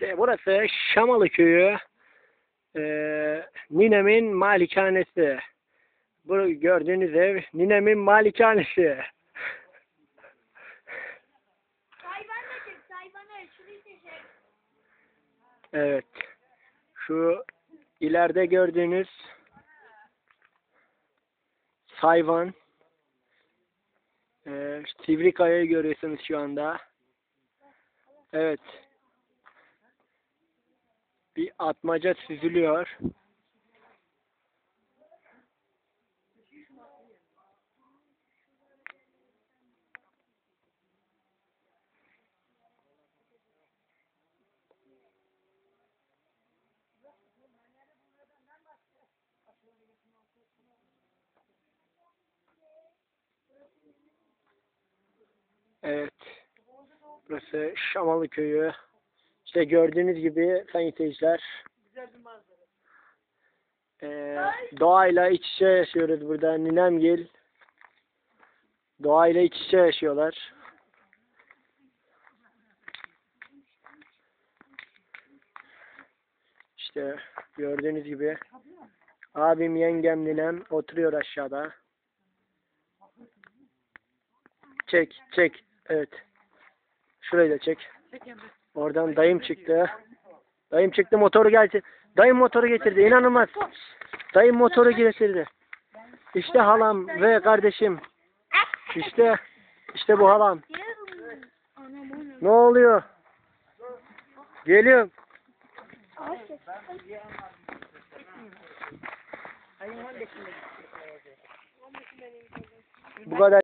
İşte burası Şamalı Köyü. Ee, ninemin malikanesi. Bu gördüğünüz ev ninemin malikanesi. Evet. Şu ileride gördüğünüz hayvan ee, Sivrikaya'yı görüyorsunuz şu anda. Evet. Bir atmaca süzülüyor. Evet. Burası Şamalı Köyü. İşte gördüğünüz gibi sayın seyirciler. Ee, doğayla iç içe yaşıyoruz burada. Ninemgil. Doğayla iç içe yaşıyorlar. İşte gördüğünüz gibi abim yengem ninem oturuyor aşağıda. Çek çek evet. Şurayı da çek. Oradan dayım çıktı. Dayım çıktı motoru geldi. Dayım motoru getirdi. İnanılmaz. Dayım motoru getirdi. İşte halam ve kardeşim. İşte işte bu halam. Ne oluyor? Geliyorum. Bu kadar